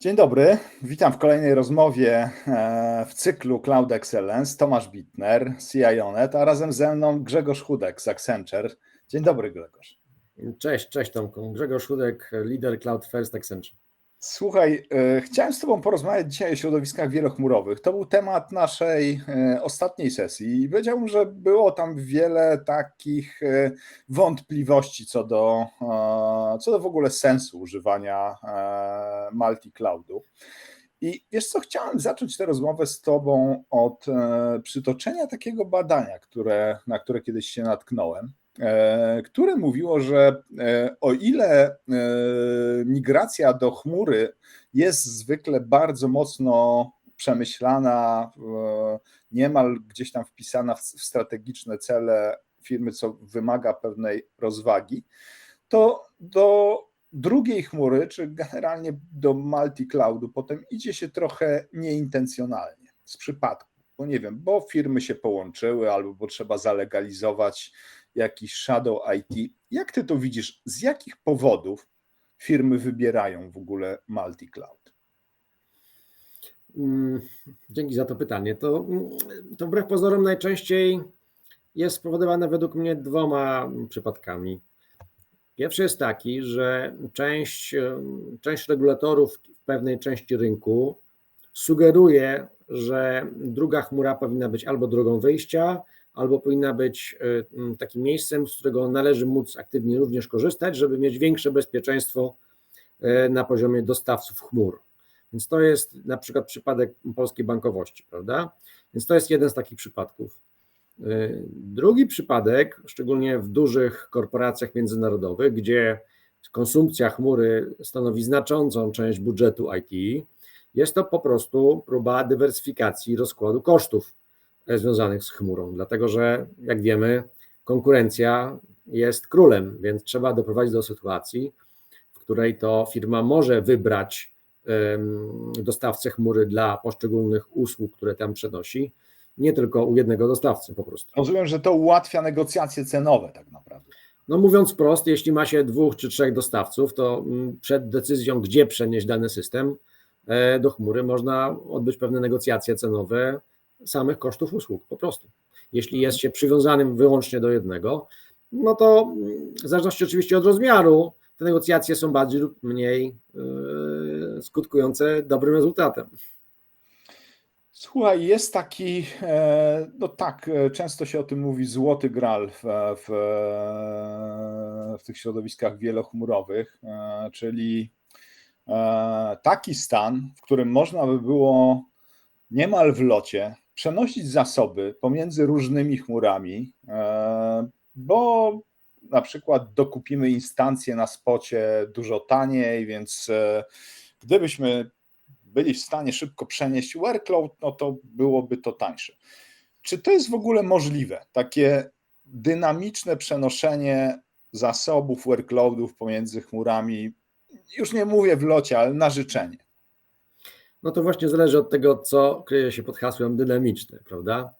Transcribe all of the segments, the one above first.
Dzień dobry, witam w kolejnej rozmowie e, w cyklu Cloud Excellence. Tomasz Bitner, CIONET, a razem ze mną Grzegorz Chudek z Accenture. Dzień dobry Grzegorz. Cześć, cześć Tomku. Grzegorz Chudek, lider Cloud First Accenture. Słuchaj, e, chciałem z Tobą porozmawiać dzisiaj o środowiskach wielochmurowych. To był temat naszej e, ostatniej sesji i powiedziałbym, że było tam wiele takich e, wątpliwości co do, co do w ogóle sensu używania multi-cloudu. I wiesz co, chciałem zacząć tę rozmowę z Tobą od przytoczenia takiego badania, które, na które kiedyś się natknąłem. E, które mówiło, że e, o ile e, migracja do chmury jest zwykle bardzo mocno przemyślana, niemal gdzieś tam wpisana w strategiczne cele firmy, co wymaga pewnej rozwagi, to do drugiej chmury, czy generalnie do multi-cloudu, potem idzie się trochę nieintencjonalnie, z przypadku, bo nie wiem, bo firmy się połączyły, albo bo trzeba zalegalizować jakiś shadow IT. Jak ty to widzisz? Z jakich powodów firmy wybierają w ogóle multi-cloud? Mm, dzięki za to pytanie. To, to wbrew pozorom najczęściej jest spowodowane według mnie dwoma przypadkami. Pierwszy jest taki, że część, część regulatorów w pewnej części rynku sugeruje, że druga chmura powinna być albo drogą wyjścia, albo powinna być e, takim miejscem, z którego należy móc aktywnie również korzystać, żeby mieć większe bezpieczeństwo e, na poziomie dostawców chmur. Więc to jest na przykład przypadek polskiej bankowości, prawda? Więc to jest jeden z takich przypadków. E, drugi przypadek, szczególnie w dużych korporacjach międzynarodowych, gdzie konsumpcja chmury stanowi znaczącą część budżetu IT, jest to po prostu próba dywersyfikacji rozkładu kosztów związanych z chmurą, dlatego że jak wiemy, konkurencja jest królem, więc trzeba doprowadzić do sytuacji, w której to firma może wybrać dostawcę chmury dla poszczególnych usług, które tam przenosi, nie tylko u jednego dostawcy po prostu. Rozumiem, że to ułatwia negocjacje cenowe tak naprawdę. No mówiąc prost, jeśli ma się dwóch czy trzech dostawców, to mm, przed decyzją, gdzie przenieść dany system e, do chmury, można odbyć pewne negocjacje cenowe, samych kosztów usług, po prostu. Jeśli jest się przywiązanym wyłącznie do jednego, no to w zależności oczywiście od rozmiaru, te negocjacje są bardziej lub mniej yy, skutkujące dobrym rezultatem. Słuchaj, jest taki, e, no tak, e, często się o tym mówi, złoty gral w, w, w tych środowiskach wielochmurowych, e, czyli taki stan, w którym można by było niemal w locie przenosić zasoby pomiędzy różnymi chmurami, e, bo na przykład dokupimy instancję na spocie dużo taniej, więc e, gdybyśmy byli w stanie szybko przenieść workload, no to byłoby to tańsze. Czy to jest w ogóle możliwe? Takie dynamiczne przenoszenie zasobów, workloadów pomiędzy chmurami, już nie mówię w locie, ale na życzenie no to właśnie zależy od tego, co kryje się pod hasłem dynamiczny, prawda?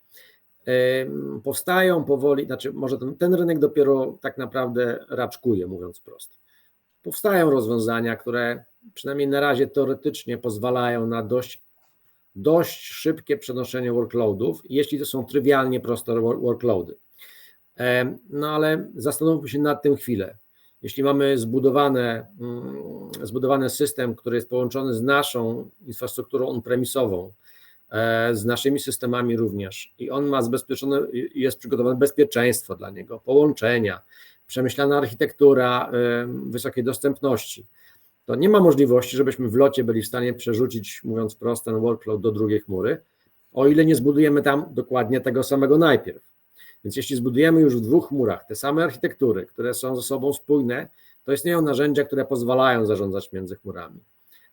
Powstają powoli, znaczy może ten, ten rynek dopiero tak naprawdę raczkuje, mówiąc prosto. Powstają rozwiązania, które przynajmniej na razie teoretycznie pozwalają na dość, dość szybkie przenoszenie workloadów, jeśli to są trywialnie proste workloady. No ale zastanówmy się nad tym chwilę jeśli mamy zbudowane, mm, zbudowany system, który jest połączony z naszą infrastrukturą on-premisową, e, z naszymi systemami również i on ma zabezpieczone, jest przygotowane bezpieczeństwo dla niego, połączenia, przemyślana architektura wysokiej dostępności, to nie ma możliwości, żebyśmy w locie byli w stanie przerzucić, mówiąc prosto, ten workload do drugiej chmury, o ile nie zbudujemy tam dokładnie tego samego najpierw. Więc jeśli zbudujemy już w dwóch chmurach te same architektury, które są ze sobą spójne, to istnieją narzędzia, które pozwalają zarządzać między chmurami.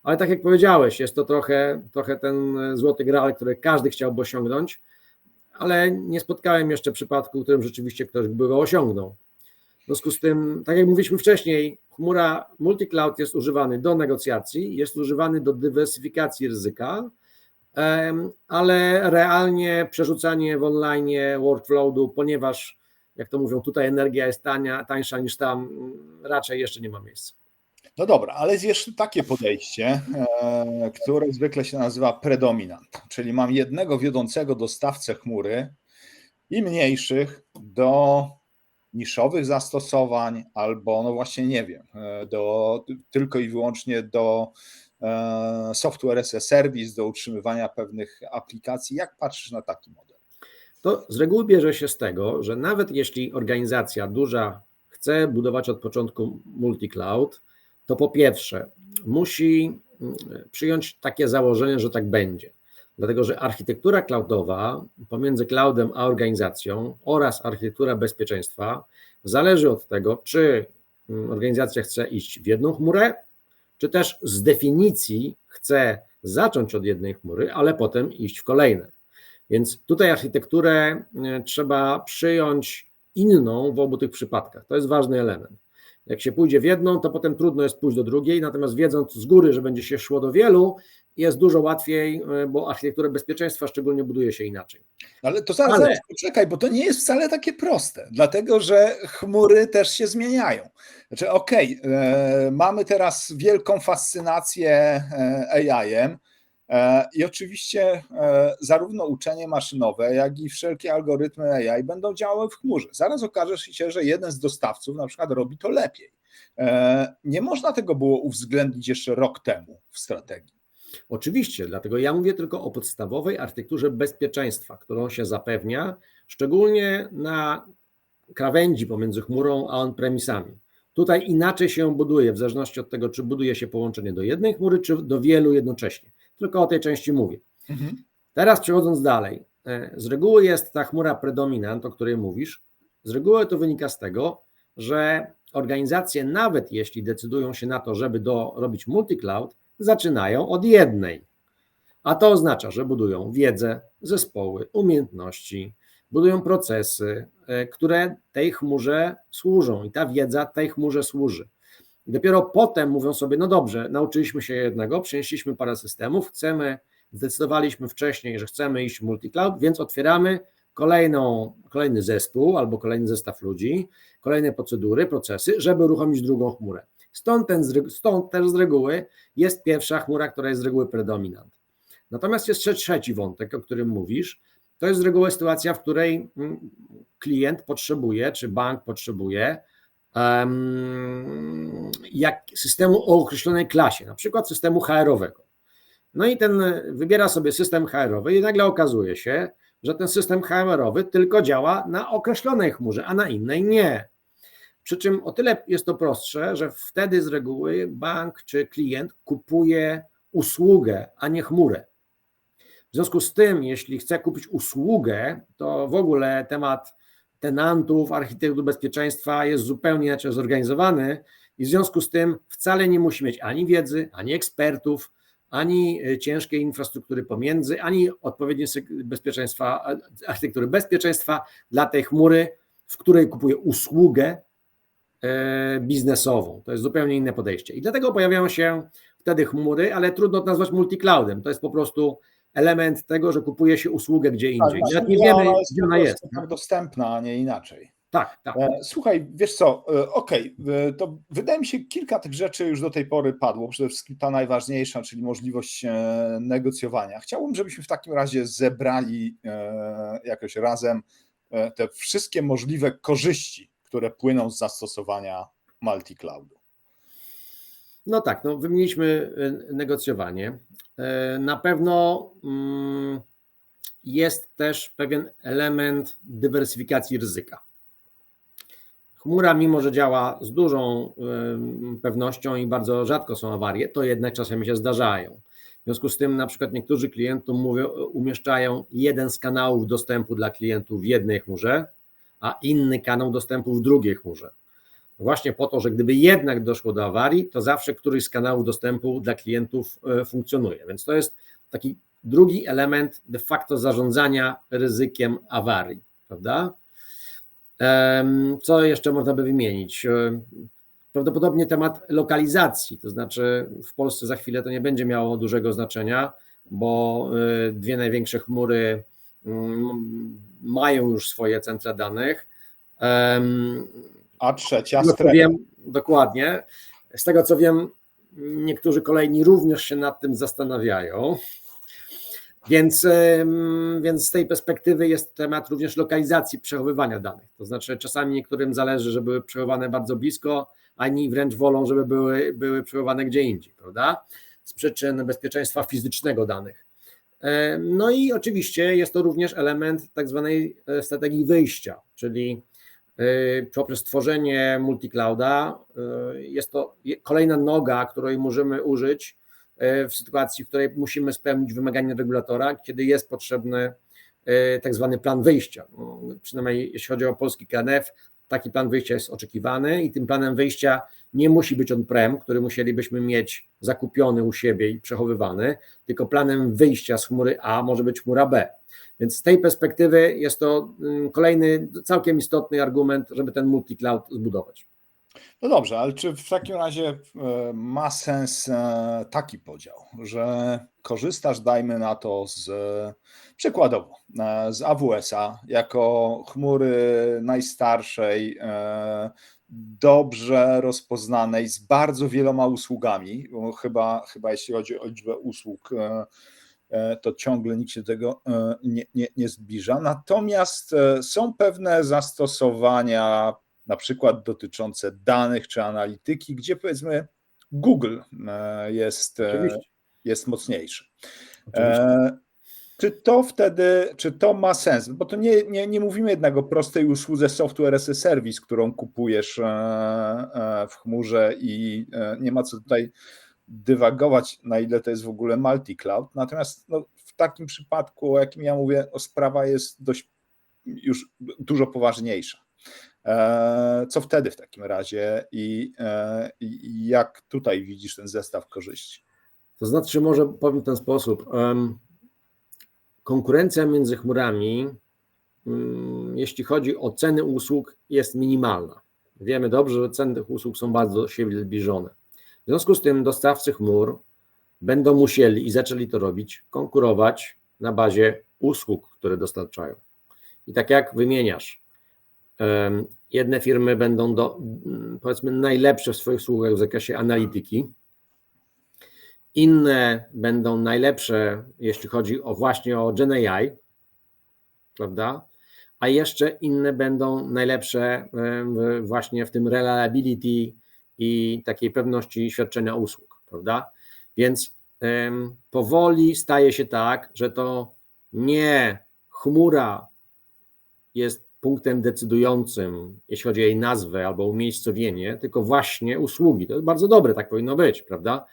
Ale tak jak powiedziałeś, jest to trochę, trochę ten złoty graal, który każdy chciałby osiągnąć, ale nie spotkałem jeszcze przypadku, w którym rzeczywiście ktoś by go osiągnął. W związku z tym, tak jak mówiliśmy wcześniej, chmura multi-cloud jest używany do negocjacji, jest używany do dywersyfikacji ryzyka, ale realnie przerzucanie w online workflowu, ponieważ jak to mówią, tutaj energia jest tania, tańsza niż tam, raczej jeszcze nie ma miejsca. No dobra, ale jest jeszcze takie podejście, e, które zwykle się nazywa predominant, czyli mam jednego wiodącego dostawcę chmury i mniejszych do niszowych zastosowań, albo no właśnie nie wiem, e, do, tylko i wyłącznie do software as a service, do utrzymywania pewnych aplikacji. Jak patrzysz na taki model? To z reguły bierze się z tego, że nawet jeśli organizacja duża chce budować od początku multi-cloud, to po pierwsze musi mm, przyjąć takie założenie, że tak będzie. Dlatego, że architektura cloudowa pomiędzy cloudem a organizacją oraz architektura bezpieczeństwa zależy od tego, czy mm, organizacja chce iść w jedną chmurę, czy też z definicji chce zacząć od jednej chmury, ale potem iść w kolejne. Więc tutaj architekturę e, trzeba przyjąć inną w obu tych przypadkach. To jest ważny element. Jak się pójdzie w jedną, to potem trudno jest pójść do drugiej, natomiast wiedząc z góry, że będzie się szło do wielu, jest dużo łatwiej, e, bo architekturę bezpieczeństwa szczególnie buduje się inaczej. Ale to zaraz, Ale- zaraz poczekaj, bo to nie jest wcale takie proste, dlatego że chmury też się zmieniają. Znaczy, okej, e, mamy teraz wielką fascynację e, AI-em e, i oczywiście e, zarówno uczenie maszynowe, jak i wszelkie algorytmy AI będą działały w chmurze. Zaraz okaże się, że jeden z dostawców na przykład robi to lepiej. Nie można tego było uwzględnić jeszcze rok temu w strategii. Oczywiście, dlatego ja mówię tylko o podstawowej architekturze bezpieczeństwa, którą się zapewnia, szczególnie na krawędzi pomiędzy chmurą a on-premisami. Tutaj inaczej się buduje, w zależności od tego, czy buduje się połączenie do jednej chmury, czy do wielu jednocześnie. Tylko o tej części mówię. Mhm. Teraz przechodząc dalej, e, z reguły jest ta chmura predominant, o której mówisz. Z reguły to wynika z tego, że organizacje, nawet jeśli decydują się na to, żeby do, robić multi-cloud, zaczynają od jednej. A to oznacza, że budują wiedzę, zespoły, umiejętności, budują procesy, e, które tej chmurze służą i ta wiedza tej chmurze służy. I dopiero potem mówią sobie, no dobrze, nauczyliśmy się jednego, przenieśliśmy parę systemów, chcemy, zdecydowaliśmy wcześniej, że chcemy iść w multi-cloud, więc otwieramy kolejną, kolejny zespół albo kolejny zestaw ludzi, kolejne procedury, procesy, żeby uruchomić drugą chmurę. Stąd, ten, stąd też z reguły jest pierwsza chmura, która jest z reguły predominant. Natomiast jest trzeci wątek, o którym mówisz. To jest z reguły sytuacja, w której mm, klient potrzebuje, czy bank potrzebuje em, jak systemu o określonej klasie, na przykład systemu HR-owego. No i ten wybiera sobie system HR-owy i nagle okazuje się, że ten system HR-owy tylko działa na określonej chmurze, a na innej nie. Przy czym o tyle jest to prostsze, że wtedy z reguły bank czy klient kupuje usługę, a nie chmurę. W związku z tym, jeśli chce kupić usługę, to w ogóle temat tenantów, architektur bezpieczeństwa jest zupełnie inaczej zorganizowany i w związku z tym wcale nie musi mieć ani wiedzy, ani ekspertów, ani e, ciężkiej infrastruktury pomiędzy, ani odpowiedniej bezpieczeństwa, e, architektury bezpieczeństwa dla tej chmury, w której kupuje usługę biznesową. To jest zupełnie inne podejście. I dlatego pojawiają się wtedy chmury, ale trudno to nazwać multi-cloudem. To jest po prostu element tego, że kupuje się usługę gdzie indziej. właśnie Nawet nie ona wiemy, jest gdzie ona jest. tak dostępna, a nie inaczej. Tak, tak. E, Słuchaj, wiesz co, e, okej, e, to wydaje mi się, kilka tych rzeczy już do tej pory padło. Przede wszystkim ta najważniejsza, czyli możliwość e, negocjowania. Chciałbym, żebyśmy w takim razie zebrali e, jakoś razem e, te wszystkie możliwe korzyści, które płyną z zastosowania multi-cloudu. No tak, no wymieniliśmy y, negocjowanie. E, Na pewno mm, jest też pewien element dywersyfikacji ryzyka. Chmura, mimo że działa z dużą ym, pewnością i bardzo rzadko są awarie, to jednak czasami się zdarzają. W związku z tym, na przykład, niektórzy klientom mówią, umieszczają jeden z kanałów dostępu dla klientów w jednej chmurze, a inny kanał dostępu w drugiej chmurze. Właśnie po to, że gdyby jednak doszło do awarii, to zawsze któryś z kanałów dostępu dla klientów e, funkcjonuje. Więc to jest taki drugi element de facto zarządzania ryzykiem awarii, prawda? Co jeszcze można by wymienić? E, Prawdopodobnie temat lokalizacji, to znaczy w Polsce za chwilę to nie będzie miało dużego znaczenia, bo e, dwie największe chmury mają już swoje centra danych. A trzecia strefa. wiem dokładnie. Z tego co wiem, niektórzy kolejni również się nad tym zastanawiają. Więc, więc z tej perspektywy jest temat również lokalizacji przechowywania danych. To znaczy, czasami niektórym zależy, żeby były przechowywane bardzo blisko, a inni wręcz wolą, żeby były, były przechowywane gdzie indziej, prawda? Z przyczyn bezpieczeństwa fizycznego danych. E, No i oczywiście jest to również element tak zwanej e, strategii wyjścia, czyli e, poprzez tworzenie multiclouda jest to kolejna noga, której możemy użyć w sytuacji, w której musimy spełnić wymagania regulatora, kiedy jest potrzebny tak zwany plan wyjścia. No, Przynajmniej jeśli chodzi o polski KNF, taki plan wyjścia jest oczekiwany i tym planem wyjścia nie musi być on-prem, który musielibyśmy mieć zakupiony u siebie i przechowywany, tylko planem wyjścia z chmury A może być chmura B. Więc z tej perspektywy jest to mm, kolejny całkiem istotny argument, żeby ten multi-cloud zbudować. No dobrze, ale czy w takim razie e, ma sens e, taki podział, że korzystasz, dajmy na to, z e, przykładowo z AWS-a jako chmury najstarszej, dobrze rozpoznanej, z bardzo wieloma usługami, bo chyba, chyba jeśli chodzi o liczbę usług, to ciągle nikt się tego nie, nie, nie zbliża. Natomiast są pewne zastosowania na przykład dotyczące danych czy analityki, gdzie powiedzmy Google e, jest, e, Oczywiście. jest mocniejszy. Oczywiście. E, Czy to wtedy, czy to ma sens? Bo to nie, nie, nie mówimy jednak o prostej usłudze software as a service, którą kupujesz w chmurze i nie ma co tutaj dywagować, na ile to jest w ogóle multi-cloud. Natomiast no, w takim przypadku, o jakim ja mówię, o sprawa jest dość już dużo poważniejsza. E, Co wtedy w takim razie i, e, i jak tutaj widzisz ten zestaw korzyści? To znaczy, może powiem w ten sposób. Konkurencja między chmurami, mm, jeśli chodzi o ceny usług, jest minimalna. Wiemy dobrze, że ceny tych usług są bardzo do siebie zbliżone. W związku z tym dostawcy chmur będą musieli i zaczęli to robić, konkurować na bazie usług, które dostarczają. I tak jak wymieniasz, jedne firmy będą do, mm, powiedzmy najlepsze w swoich usługach w zakresie analityki, inne będą najlepsze, jeśli chodzi o właśnie o GenAI, prawda? A jeszcze inne będą najlepsze właśnie w tym reliability i takiej pewności świadczenia usług, prawda? Więc powoli staje się tak, że to nie chmura jest punktem decydującym, jeśli chodzi o jej nazwę albo umiejscowienie, tylko właśnie usługi. To jest bardzo dobre, tak powinno być, prawda?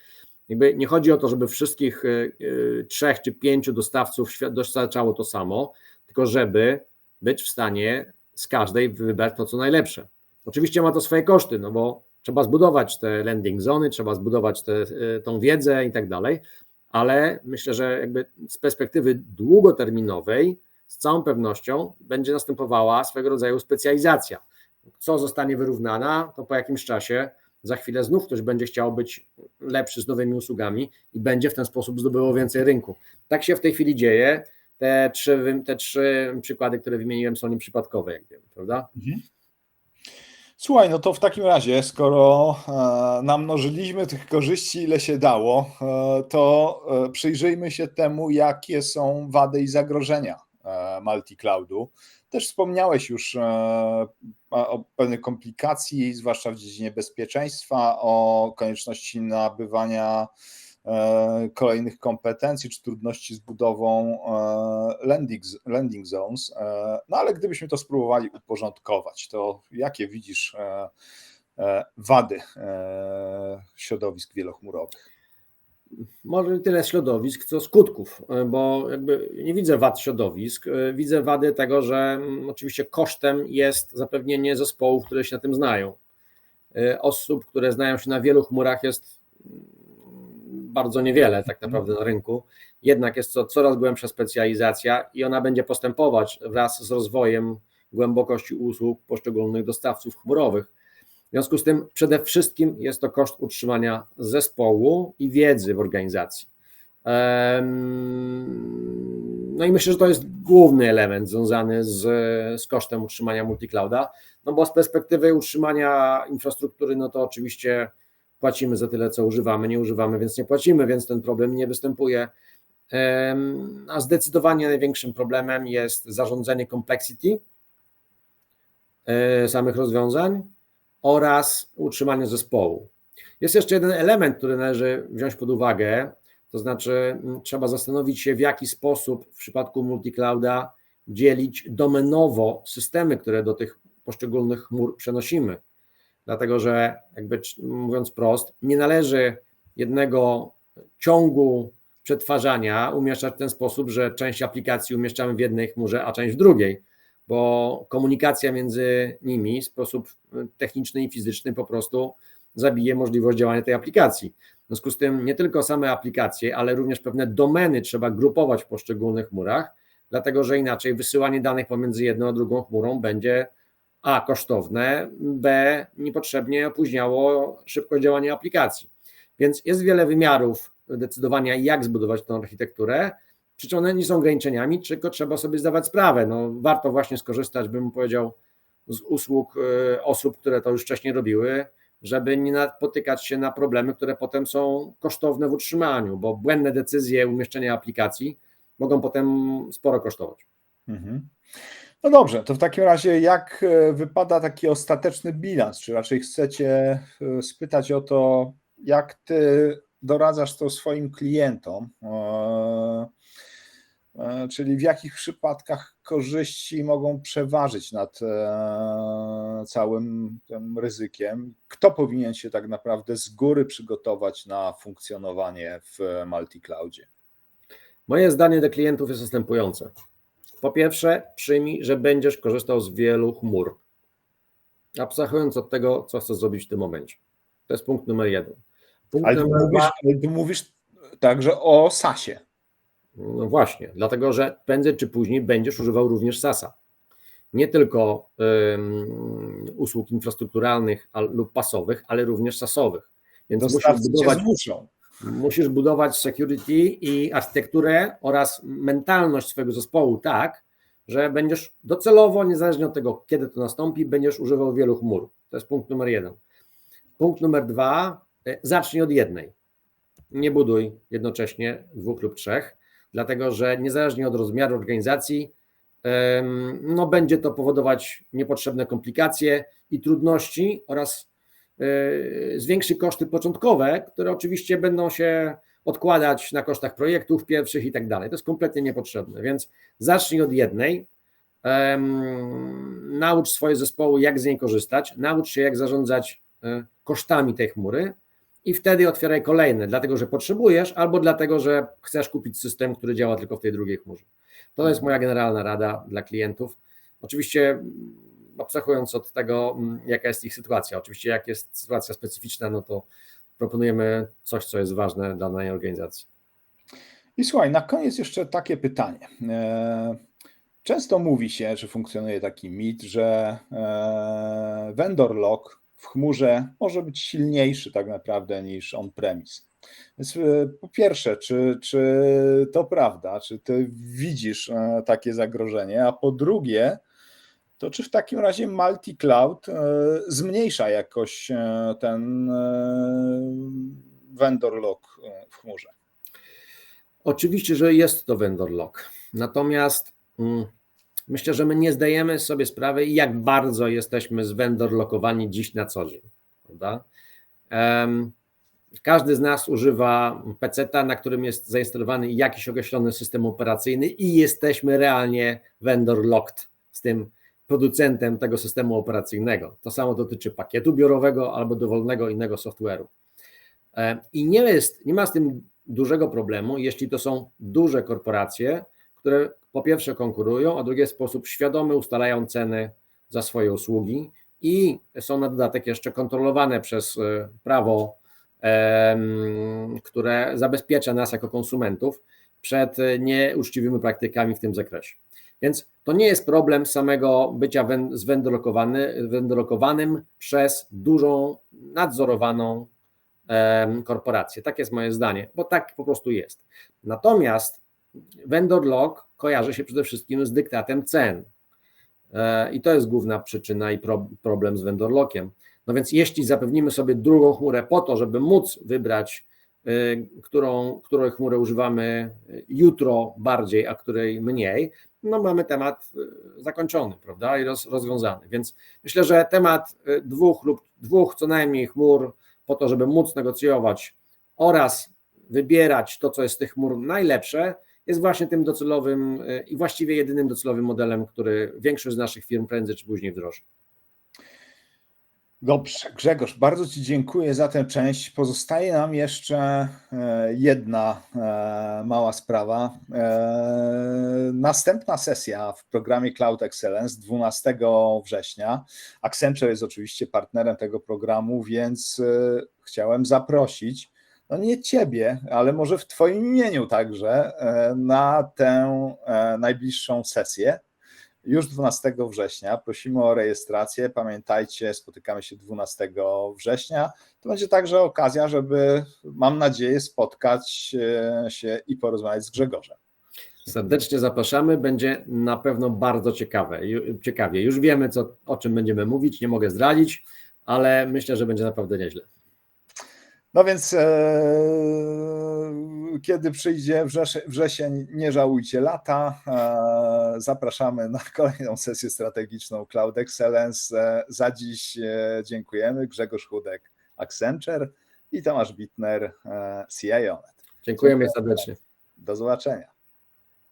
Jakby nie chodzi o to, żeby wszystkich y, y, trzech czy pięciu dostawców dostarczało to samo, tylko żeby być w stanie z każdej wybrać to, co najlepsze. Oczywiście ma to swoje koszty, no bo trzeba zbudować te landing zony, trzeba zbudować tę tą wiedzę i tak dalej, ale myślę, że jakby z perspektywy długoterminowej z całą pewnością będzie następowała swego rodzaju specjalizacja. Co zostanie wyrównana, to po jakimś czasie za chwilę znów ktoś będzie chciał być lepszy z nowymi usługami i będzie w ten sposób zdobyło więcej rynku. Tak się w tej chwili dzieje. Te trzy, te trzy przykłady, które wymieniłem, są nieprzypadkowe, jak wiem, prawda? Słuchaj, no to w takim razie, skoro e, namnożyliśmy tych korzyści ile się dało, e, to e, przyjrzyjmy się temu, jakie są wady i zagrożenia multi-cloudu. Też wspomniałeś już e, o pewnej komplikacji, zwłaszcza w dziedzinie bezpieczeństwa, o konieczności nabywania e, kolejnych kompetencji, czy trudności z budową e, landing, landing zones. No ale gdybyśmy to spróbowali uporządkować, to jakie widzisz wady środowisk wielochmurowych? Może tyle środowisk, co skutków, e, bo jakby nie widzę wad środowisk, e, widzę wady tego, że mm, oczywiście kosztem jest zapewnienie zespołów, które się na tym znają. E, Osób, które znają się na wielu chmurach jest mm, bardzo niewiele tak naprawdę na rynku. Jednak jest to coraz głębsza specjalizacja i ona będzie postępować wraz z rozwojem głębokości usług poszczególnych dostawców chmurowych. W związku z tym przede wszystkim jest to koszt utrzymania zespołu i wiedzy w organizacji. No i myślę, że to jest główny element związany z, z kosztem utrzymania multiclouda, no bo z perspektywy utrzymania infrastruktury, no to oczywiście płacimy za tyle, co używamy, nie używamy, więc nie płacimy, więc ten problem nie występuje. A zdecydowanie największym problemem jest zarządzanie complexity e, samych rozwiązań oraz utrzymanie zespołu. Jest jeszcze jeden element, który należy wziąć pod uwagę, to znaczy m, trzeba zastanowić się, w jaki sposób w przypadku multiclouda dzielić domenowo systemy, które do tych poszczególnych chmur przenosimy. Dlatego, że jakby mówiąc prost, nie należy jednego ciągu przetwarzania umieszczać w ten sposób, że część aplikacji umieszczamy w jednej chmurze, a część w drugiej, bo komunikacja między nimi w sposób y, techniczny i fizyczny po prostu zabije możliwość działania tej aplikacji. W związku z tym nie tylko same aplikacje, ale również pewne domeny trzeba grupować w poszczególnych chmurach, dlatego że inaczej wysyłanie danych pomiędzy jedną a drugą chmurą będzie A kosztowne, B niepotrzebnie opóźniało szybkość działania aplikacji. Więc jest wiele wymiarów decydowania, jak zbudować tą architekturę. Przy czym one nie są ograniczeniami, tylko trzeba sobie zdawać sprawę. No, warto właśnie skorzystać, bym powiedział, z usług y, osób, które to już wcześniej robiły, żeby nie napotykać się na problemy, które potem są kosztowne w utrzymaniu, bo błędne decyzje umieszczenia aplikacji mogą potem sporo kosztować. Mhm. No dobrze, to w takim razie jak e, wypada taki ostateczny bilans? Czy raczej chcecie e, spytać o to, jak ty doradzasz to swoim klientom? E, e, Czyli w jakich przypadkach korzyści mogą przeważyć nad e, całym tym ryzykiem? Kto powinien się tak naprawdę z góry przygotować na funkcjonowanie w multicloudzie? Moje zdanie do klientów jest następujące. Po pierwsze, przyjmij, że będziesz korzystał z wielu chmur. Abstrahując od tego, co chcesz zrobić w tym momencie. To jest punkt numer jeden. Punkt Ale ty numer mówisz, dwa, ale ty mówisz także o SASie. No właśnie, dlatego że prędzej czy później będziesz używał również SASa. Nie tylko usług infrastrukturalnych al- lub pasowych, ale również SASowych. Więc musisz Dostawcy budować. Musisz budować security i architekturę oraz mentalność swojego zespołu tak, że będziesz docelowo, niezależnie od tego, kiedy to nastąpi, będziesz używał wielu chmur. To jest punkt numer jeden. Punkt numer dwa, e, zacznij od jednej. Nie buduj jednocześnie dwóch lub trzech, dlatego że niezależnie od rozmiaru organizacji, no będzie to powodować niepotrzebne komplikacje i trudności oraz e, zwiększy koszty początkowe, które oczywiście będą się odkładać na kosztach projektów pierwszych i tak dalej. To jest kompletnie niepotrzebne, więc zacznij od jednej, naucz swoje zespoły, jak z niej korzystać, naucz się, jak zarządzać e, kosztami tej chmury i wtedy otwieraj kolejne, dlatego że potrzebujesz albo dlatego, że chcesz kupić system, który działa tylko w tej drugiej chmurze. To jest moja generalna rada dla klientów. Oczywiście mm, abstrahując od tego, mm, jaka jest ich sytuacja. Oczywiście, jak jest sytuacja specyficzna, no to proponujemy coś, co jest ważne dla danej organizacji. I słuchaj, na koniec jeszcze takie pytanie. E, Często mówi się, że funkcjonuje taki mit, że e, vendor lock w chmurze może być silniejszy tak naprawdę niż on-premise. Więc e, po pierwsze, czy, czy to prawda? Czy ty widzisz e, takie zagrożenie? A po drugie, to czy w takim razie multi-cloud e, zmniejsza jakoś ten vendor lock w chmurze? Oczywiście, że jest to vendor lock. Natomiast mm, myślę, że my nie zdajemy sobie sprawy, jak bardzo jesteśmy z vendor lockowani dziś na co dzień. Prawda? Każdy z nas używa PC-a, na którym jest zainstalowany jakiś określony system operacyjny i jesteśmy realnie vendor locked z tym producentem tego systemu operacyjnego. To samo dotyczy pakietu biurowego albo dowolnego innego software'u. I nie, jest, nie ma z tym dużego problemu, jeśli to są duże korporacje, które po pierwsze konkurują, a drugie w sposób świadomy ustalają ceny za swoje usługi i są na dodatek jeszcze kontrolowane przez e, prawo, które zabezpiecza nas jako konsumentów przed e, nieuczciwymi praktykami w tym zakresie. Więc to nie jest problem samego bycia zwendorokowanym przez dużą, nadzorowaną korporację. Tak jest moje zdanie, bo tak po prostu jest. Natomiast vendor lock kojarzy się przede wszystkim z dyktatem cen. E, I to jest główna przyczyna i pro, problem z vendor lockiem. No więc jeśli zapewnimy sobie drugą chmurę po to, żeby móc wybrać, y, którą, której chmury używamy jutro bardziej, a której mniej, no mamy temat y, zakończony, prawda, i roz, rozwiązany. Więc myślę, że temat y, dwóch lub dwóch co najmniej chmur po to, żeby móc negocjować oraz wybierać to, co jest z tych chmur najlepsze, jest właśnie tym docelowym y, i właściwie jedynym docelowym modelem, który większość z naszych firm prędzej czy później wdroży. Dobrze, Grzegorz, bardzo Ci dziękuję za tę część. Pozostaje nam jeszcze e, jedna e, mała sprawa. E, Następna sesja w programie Cloud Excellence 12 września. Accenture jest oczywiście partnerem tego programu, więc e, chciałem zaprosić, no nie Ciebie, ale może w Twoim imieniu także, e, na tę e, najbliższą sesję już 12 września. Prosimy o rejestrację. Pamiętajcie, spotykamy się 12 września. To będzie także okazja, żeby, mam nadzieję, spotkać e, się i porozmawiać z Grzegorzem. Serdecznie zapraszamy, będzie na pewno bardzo ciekawe. Ciekawie. Już wiemy, co, o czym będziemy mówić, nie mogę zdradzić, ale myślę, że będzie naprawdę nieźle. No więc e, kiedy przyjdzie wrzesz- wrzesień, nie żałujcie lata. E, zapraszamy na kolejną sesję strategiczną Cloud Excellence. E, za dziś e, dziękujemy. Grzegorz Chudek, Accenture i Tomasz Bitner, e, CIO. Dziękujemy serdecznie. Do zobaczenia.